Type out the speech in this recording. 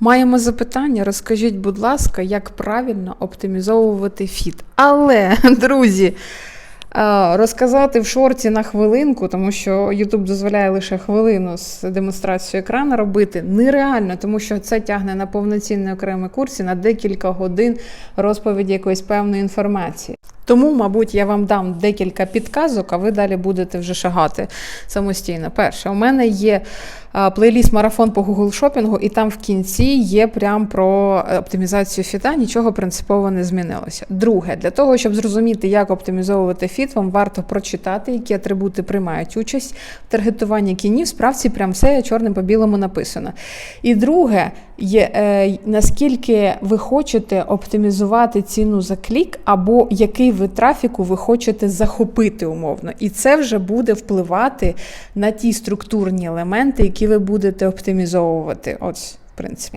Маємо запитання. Розкажіть, будь ласка, як правильно оптимізовувати фіт. Але, друзі, е, розказати в шорті на хвилинку, тому що YouTube дозволяє лише хвилину з демонстрацією екрану робити, нереально, тому що це тягне на повноцінний окремий курс і на декілька годин розповіді якоїсь певної інформації. Тому, мабуть, я вам дам декілька підказок, а ви далі будете вже шагати самостійно. Перше, у мене є плейліст марафон по Google шопінгу, і там в кінці є прям про е, оптимізацію фіта, нічого принципово не змінилося. Друге, для того, щоб зрозуміти, як оптимізовувати фіт, вам варто прочитати, які атрибути приймають участь в таргетуванні кінів. В справці прям все чорним по білому написано. І друге, є, е, наскільки ви хочете оптимізувати ціну за клік, або який ви трафіку ви хочете захопити умовно. І це вже буде впливати на ті структурні елементи, які ви будете оптимізовувати. Ось, в принципі.